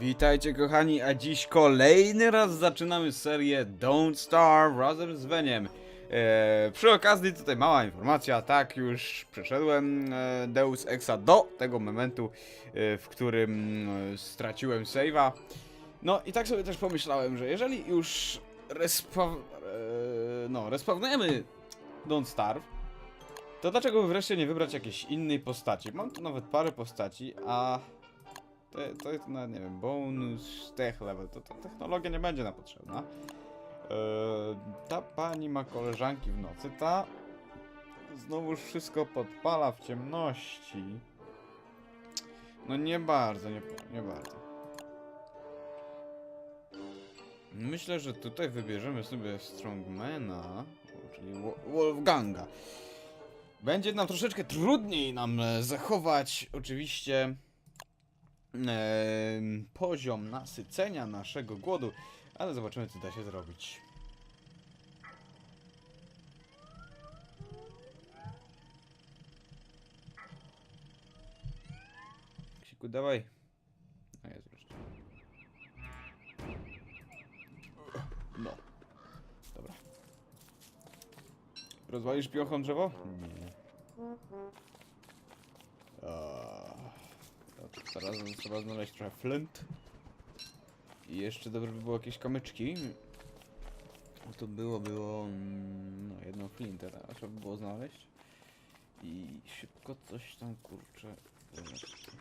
Witajcie kochani, a dziś kolejny raz zaczynamy serię Don't Starve razem z Veniem. E, przy okazji tutaj mała informacja, tak już przeszedłem e, Deus Exa do tego momentu, e, w którym e, straciłem save'a. No i tak sobie też pomyślałem, że jeżeli już respa e, no, respawnujemy Don't Starve, to dlaczego wreszcie nie wybrać jakiejś innej postaci? Mam tu nawet parę postaci, a to, to jest nawet, nie wiem, bonus tech level, to, to technologia nie będzie nam potrzebna. Eee, ta pani ma koleżanki w nocy, ta znowuż wszystko podpala w ciemności. No nie bardzo, nie, nie bardzo. Myślę, że tutaj wybierzemy sobie Strongmana, czyli Wo- Wolfganga. Będzie nam troszeczkę trudniej nam e, zachować oczywiście poziom nasycenia naszego głodu, ale zobaczymy co da się zrobić. Ksiku, dawaj. A jest wreszcie. No. Dobra. Rozwalisz piochą drzewo? Nie. Teraz trzeba znaleźć trochę flint. I jeszcze dobre by było jakieś kamyczki. No To było, było mm, no, jedną teraz trzeba by było znaleźć. I szybko coś tam kurczę.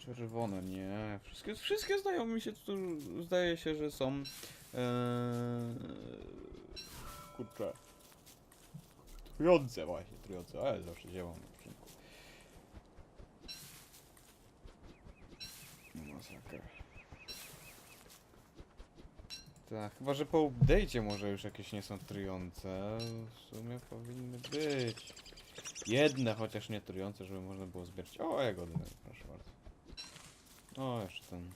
Czerwone, nie. Wszystkie, wszystkie zdają mi się, tu zdaje się, że są. Eee, kurczę. Trujące właśnie, trujące, ale zawsze działam Tak, chyba że po update'cie może już jakieś nie są trujące. W sumie powinny być. Jedne chociaż nie trujące, żeby można było zbierać. O, jagody, proszę bardzo. O, jeszcze ten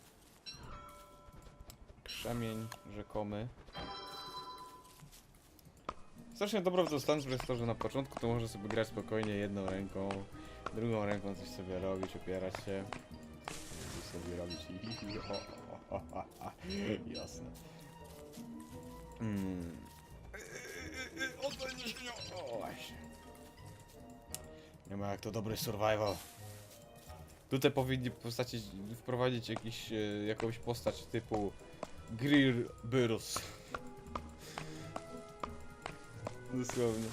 krzemień rzekomy. Strasznie dobro w to Stance jest to, że na początku to może sobie grać spokojnie jedną ręką, drugą ręką coś sobie robić, opierać się. Coś sobie robić i... O, o, o, o, o. Jasne. Mm. Odbędzie się nie... O, właśnie. Nie ma jak to dobry survival. Tutaj powinni postaci wprowadzić jakiś, e, jakąś postać typu Greer Burrows. Dosłownie.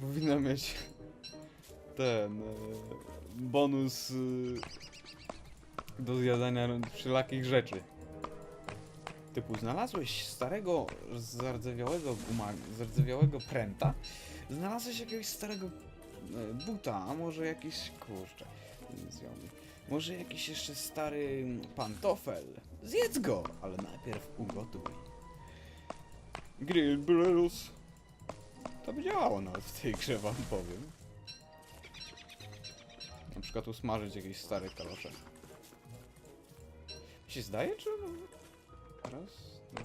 Powinna mieć ten e, bonus e, do zjadania wszelakich rzeczy. Typu znalazłeś starego, zardzewiałego guma, zardzewiałego pręta, znalazłeś jakiegoś starego e, buta, a może jakiś, kurczę, może jakiś jeszcze stary pantofel. Zjedz go, ale najpierw ugotuj. Grill Bros. To by działało nawet w tej grze, wam powiem. Na przykład usmażyć jakieś stare kalosze. Się zdaje, czy... Raz, dwa...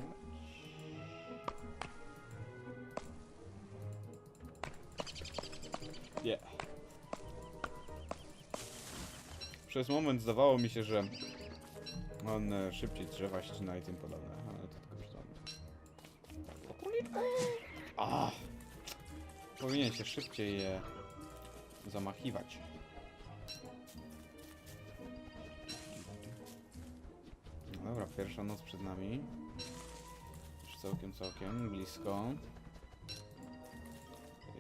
Nie. Przez moment zdawało mi się, że on e, szybciej drzewa ścina i tym podobne, ale to tylko przytomne. Powinien się szybciej je zamachiwać. Pierwsza noc przed nami. Już całkiem, całkiem blisko.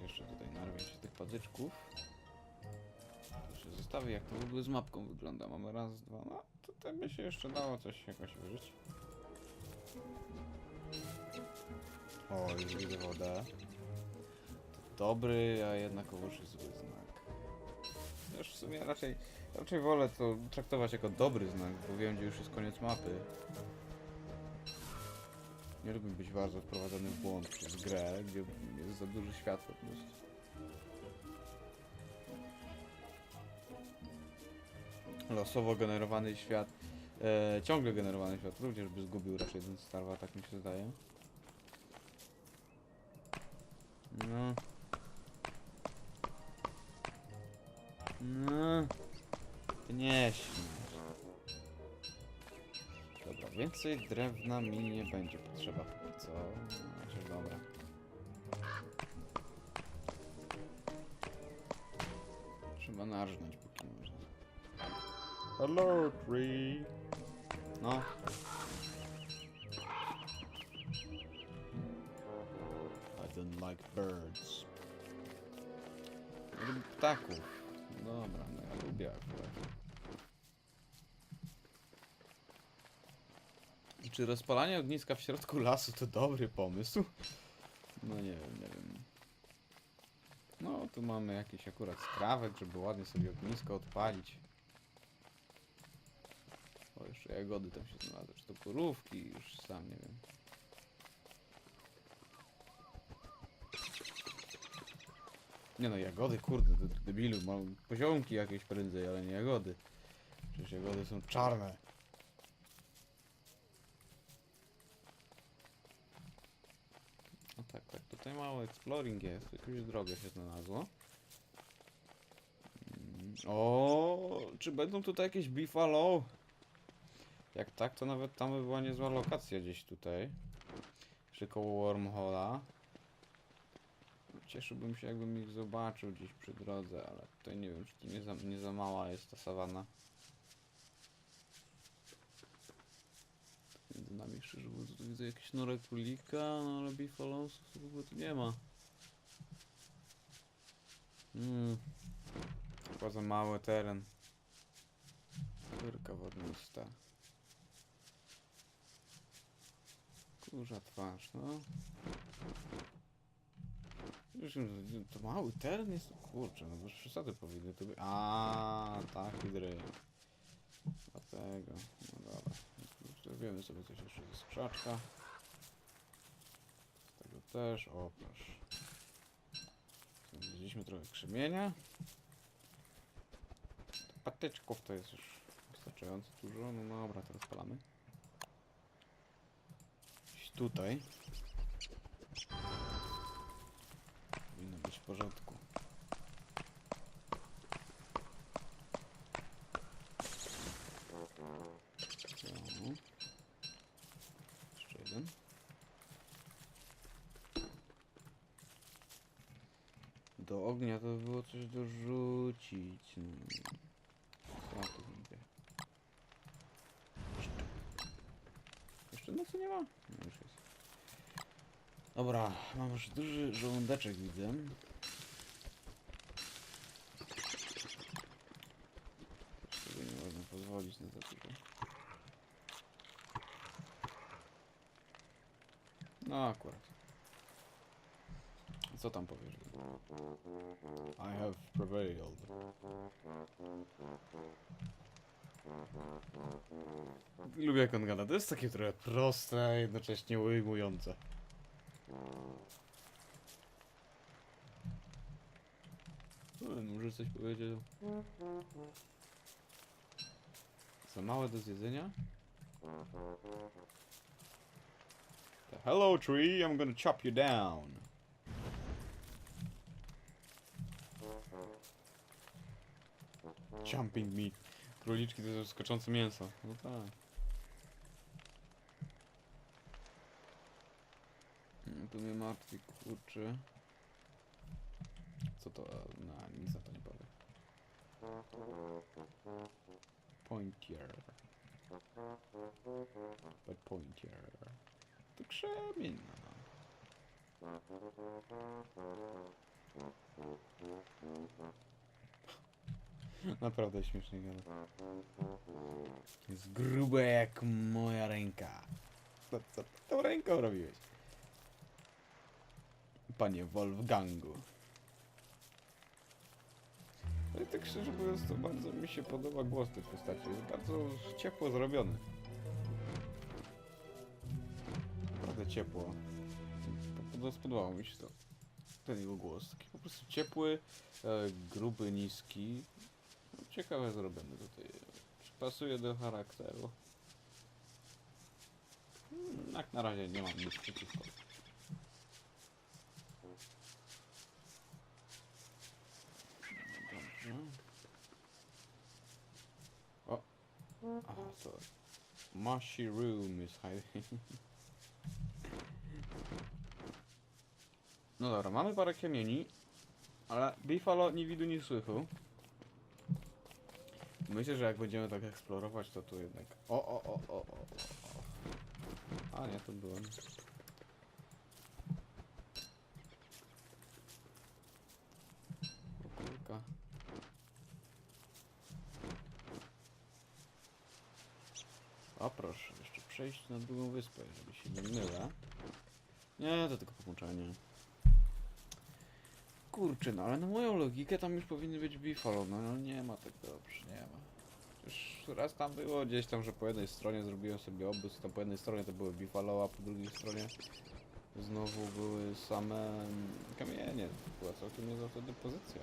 Jeszcze tutaj narwię się tych patyczków. Jeszcze zostawię jak to w ogóle z mapką wygląda. Mamy raz, dwa, no tutaj by się jeszcze dało coś jakoś wyżyć. O, już widzę wodę. Dobry, a jednakowoż zły znak. Już w sumie raczej, raczej wolę to traktować jako dobry znak, bo wiem, gdzie już jest koniec mapy. Nie lubię być bardzo wprowadzony w błąd przez grę, gdzie jest za dużo światła po prostu. Losowo generowany świat, e, ciągle generowany świat również by zgubił raczej ten Starwa, tak mi się zdaje. No. No. Nie śmiej. Więcej drewna mi nie będzie potrzeba póki co. Chociaż dobra. Trzeba narżnąć póki można. Hello, tree. No. I don't like birds. Ptaków. Akurat. I czy rozpalanie ogniska w środku lasu to dobry pomysł? No nie wiem, nie wiem. No, tu mamy jakiś akurat skrawek, żeby ładnie sobie ognisko odpalić. O, jeszcze jagody tam się znalazły. Czy to porówki? Już sam nie wiem. Nie no, jagody, kurde, do debilu, mam poziomki jakieś prędzej, ale nie jagody. Przecież jagody są czarne. No tak, tak, tutaj mało exploring jest, jakąś drogę się znalazło. Mm, O, czy będą tutaj jakieś beefalo? Jak tak, to nawet tam by była niezła lokacja gdzieś tutaj. Przy koło wormhola. Cieszyłbym się, jakbym ich zobaczył gdzieś przy drodze, ale tutaj nie wiem, czy to nie za, nie za mała jest ta sawana. Między nami szczerze mówiąc, tu widzę jakieś norę królika, no ale bifalonsów w ogóle tu nie ma. Hmm. Chyba za mały teren. Wyrka wodnista. Kurza twarz, no. To mały teren jest, kurczę, no już przesady powinny tu być. A, taki dry. Dlatego, no dobra. Zrobimy sobie coś jeszcze ze skrzaczka. Z tego też, o proszę. Trochę krzemienia. Patyczków to jest już wystarczająco dużo. No dobra, teraz palamy. Gdzieś tutaj. Porządku. No. Jeszcze jeden. Do ognia to by było coś dorzucić. No. Co ja tu widzę? Jeszcze. Jeszcze nocy nie ma? No już jest. Dobra, mam już duży żołądeczek widzę. Sobie nie pozwolić na dużo. No akurat. Co tam powiesz? I have prevailed. Lubię jak on gada. To jest takie trochę proste, a jednocześnie ujmujące. No, może coś powiedział. Za małe do zjedzenia? To Hello tree, I'm gonna chop you down. Jumping meat. Króliczki to jest skoczące mięso. No tak. Mm, Tu mnie martwi kurczy. Co to? No, nic na to nie powiem. Pointier. But pointier. To krzemień. Naprawdę śmiesznie gada. Jest grube jak moja ręka. Co, co ty tą ręką robiłeś? Panie Wolfgangu. Ale tak szczerze mówiąc, to bardzo mi się podoba głos tej postaci. Jest bardzo ciepło zrobiony. Naprawdę ciepło. Pod- Spodobało mi się to. Ten jego głos. Taki po prostu ciepły, e, gruby, niski. No, Ciekawe zrobiony tutaj. Pasuje do charakteru? Hmm, Jak na razie nie mam nic przeciwko. Dobrze. O! Aha, to Mushroom is hiding. No dobra, mamy parę kamieni, ale Buffalo nie widu, nie słychu. Myślę, że jak będziemy tak eksplorować, to tu jednak... O, o, o, o, o, o. A nie, to było. Kulka. O proszę, jeszcze przejść na drugą wyspę, żeby się nie mylę. Nie, to tylko połączenie. Kurczę, no ale na moją logikę tam już powinny być Buffalo, no ale nie ma tego, dobrze, nie ma. Już raz tam było gdzieś tam, że po jednej stronie zrobiłem sobie obóz, tam po jednej stronie to były Buffalo, a po drugiej stronie znowu były same kamienie. Była całkiem niezła wtedy pozycja.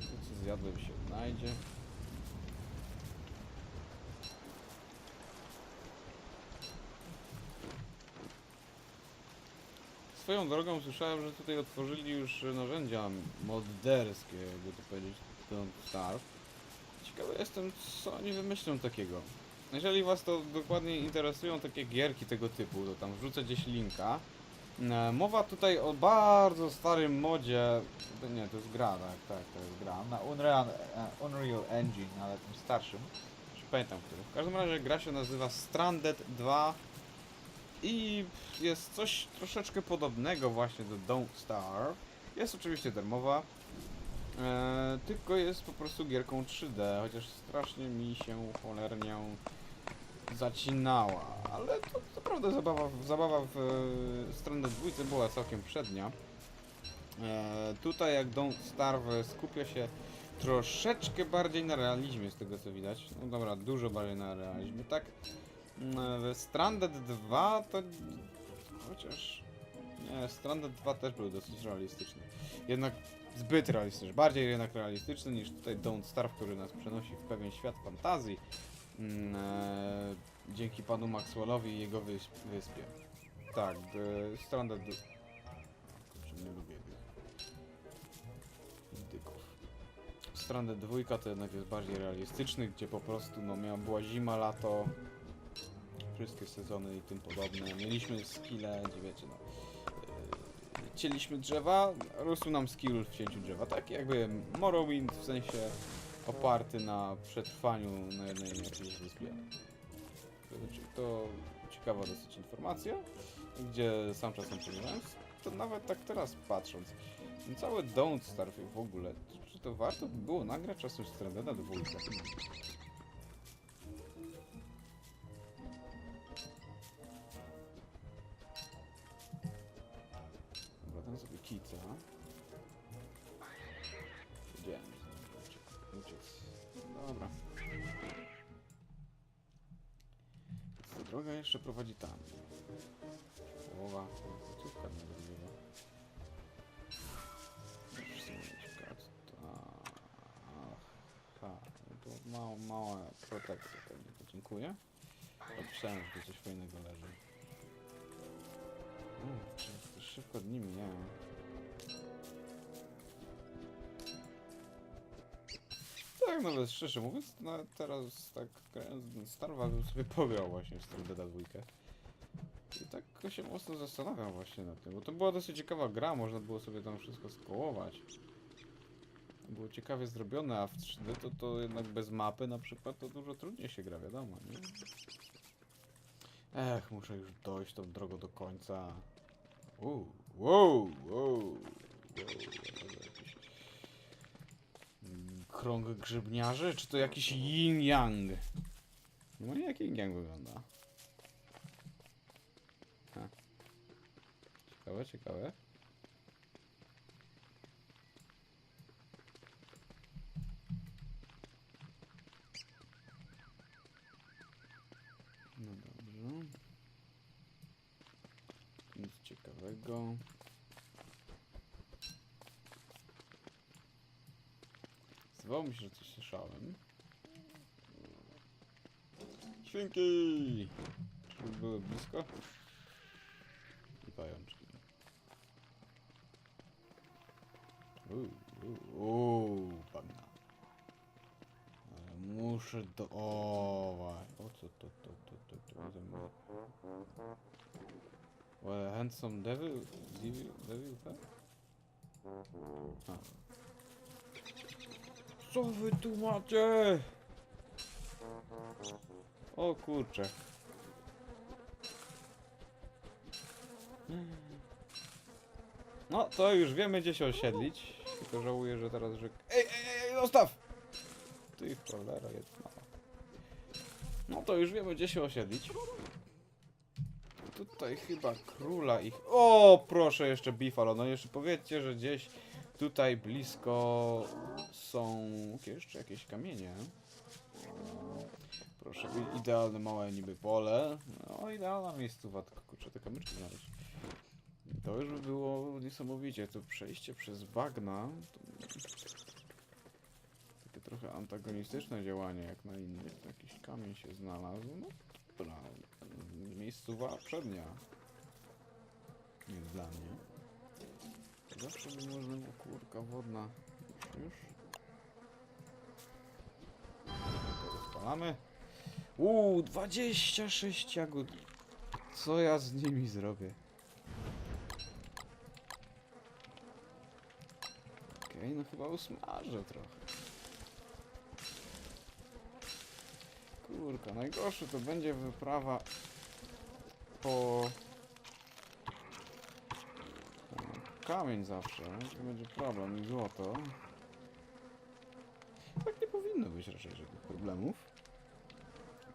To co zjadłem się odnajdzie. Swoją drogą słyszałem, że tutaj otworzyli już narzędzia modderskie, jakby to powiedzieć, Don't Starve. Ciekawy jestem, co oni wymyślą takiego. Jeżeli was to dokładnie interesują takie gierki tego typu, to tam wrzucę gdzieś linka. E, Mowa tutaj o bardzo starym modzie, nie, to jest gra, tak, tak, to jest gra, na Unreal, e, Unreal Engine, ale tym starszym, już pamiętam który. W każdym razie gra się nazywa Stranded 2 i jest coś troszeczkę podobnego właśnie do Don't Starve. Jest oczywiście darmowa, e, tylko jest po prostu gierką 3D, chociaż strasznie mi się cholernie zacinała, ale to naprawdę zabawa, zabawa w e, stronę dwójce była całkiem przednia. E, tutaj jak Don't Starve skupia się troszeczkę bardziej na realizmie z tego co widać. No dobra, dużo bardziej na realizmie, tak? Mm, W Stranded 2 to... chociaż... Nie, Stranded 2 też był dosyć realistyczny. Jednak zbyt realistyczny, bardziej jednak realistyczny niż tutaj Don't Starve, który nas przenosi w pewien świat fantazji. Mm, e, dzięki panu Maxwellowi i jego wysp wyspie. Tak, e, Stranded... Kurczę, nie lubię tych. Stranded 2 to jednak jest bardziej realistyczny, gdzie po prostu no, miała, była zima, lato, wszystkie sezony i tym podobne. Mieliśmy skille, wiecie, no, e, cieliśmy drzewa, rósł nam skill w cięciu drzewa. Tak jakby Morrowind w sensie oparty na przetrwaniu na jednej jakiejś wyspie. To, to ciekawa dosyć informacja, gdzie sam czasem poznałem. To nawet tak teraz patrząc, cały Don't Starve w ogóle, czy to warto by było nagrać czasem Strandeda dwójkę? Droga jeszcze prowadzi tam. Połowa końcówka no to mała, mała protekcja pewnie, to dziękuję. Napisałem, że tu coś fajnego leży. Uuu, to szybko dni mijają. Tak, nawet szczerze mówiąc, nawet teraz tak grając bym sobie pograł właśnie w Strandeda dwójkę. I tak się mocno zastanawiam właśnie nad tym, bo to była dosyć ciekawa gra, można było sobie tam wszystko skołować. Było ciekawie zrobione, a w 3D to, to jednak bez mapy na przykład to dużo trudniej się gra, wiadomo, nie? Ech, muszę już dojść tą drogą do końca. Wow, wow, wow, wow. Jakiś mm, krąg grzybniarzy, czy to jakiś yin-yang? No jak yin-yang wygląda. Ha. Ciekawe, ciekawe. No dobrze. Nic ciekawego. Zdawało mi się, że coś słyszałem. Świnki! Czy były blisko? I pajączki. Uuu, panna. Ale muszę do... O, o co to, to, to, to, to ze mną? Well, handsome devil? Devil? Devil, tak? A. Co wy tu macie? O kurcze. No, to już wiemy gdzie się osiedlić. Tylko żałuję, że teraz, że... Ej, ej, ej, zostaw! Ty cholera jedna. No to już wiemy gdzie się osiedlić. Tutaj chyba króla ich... O, proszę, jeszcze Bifalo. No jeszcze powiedzcie, że gdzieś tutaj blisko są jeszcze jakieś kamienie. Proszę, idealne małe niby pole. No, idealna miejscowa, tylko kurczę, te kamyczki znaleźć. To już by było niesamowicie. To przejście przez bagna. To... Takie trochę antagonistyczne działanie, jak na innych. Jakiś kamień się znalazł. No dobra. Miejscowa przednia. Jest dla mnie. Zawsze by można... O kurka wodna. Już, już. Rozpalamy. Uuu, 26 jagód. Co ja z nimi zrobię? Okej, no chyba usmażę trochę. Kurka, najgorsze to będzie wyprawa po... No, Kamień zawsze, to będzie problem i złoto. Tak nie powinno być raczej żadnych problemów.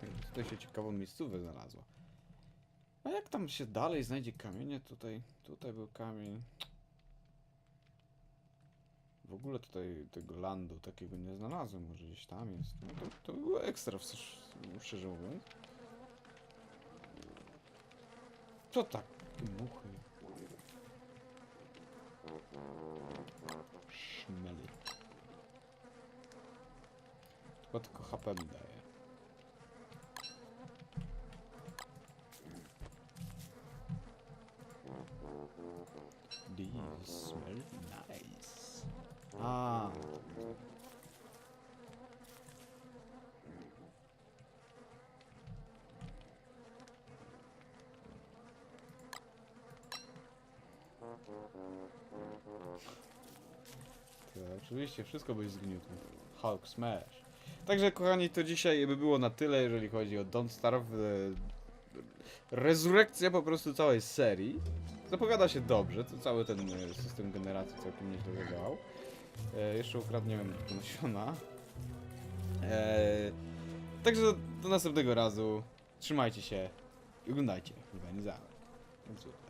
Także Tutaj się ciekawą miejscówę znalazła. A jak tam się dalej znajdzie kamienie? Tutaj, tutaj był kamień. W ogóle tutaj tego landu takiego nie znalazłem, może gdzieś tam jest. No to, to było ekstra, szczerze mówiąc. Co tak? Muchy. Szmeli. Chyba tylko HP mi daje. These smell nice. Ah. To oczywiście wszystko byś zgniótł. Hulk smash. Także kochani, to dzisiaj by było na tyle, jeżeli chodzi o Don't Starve. Rezurekcja po prostu całej serii. Zapowiada się dobrze, to cały ten e, system generacji całkiem nieźle zadziałał. E, jeszcze ukradniemy nasiona. E, także do, do następnego razu. Trzymajcie się i oglądajcie. Jak zwykle.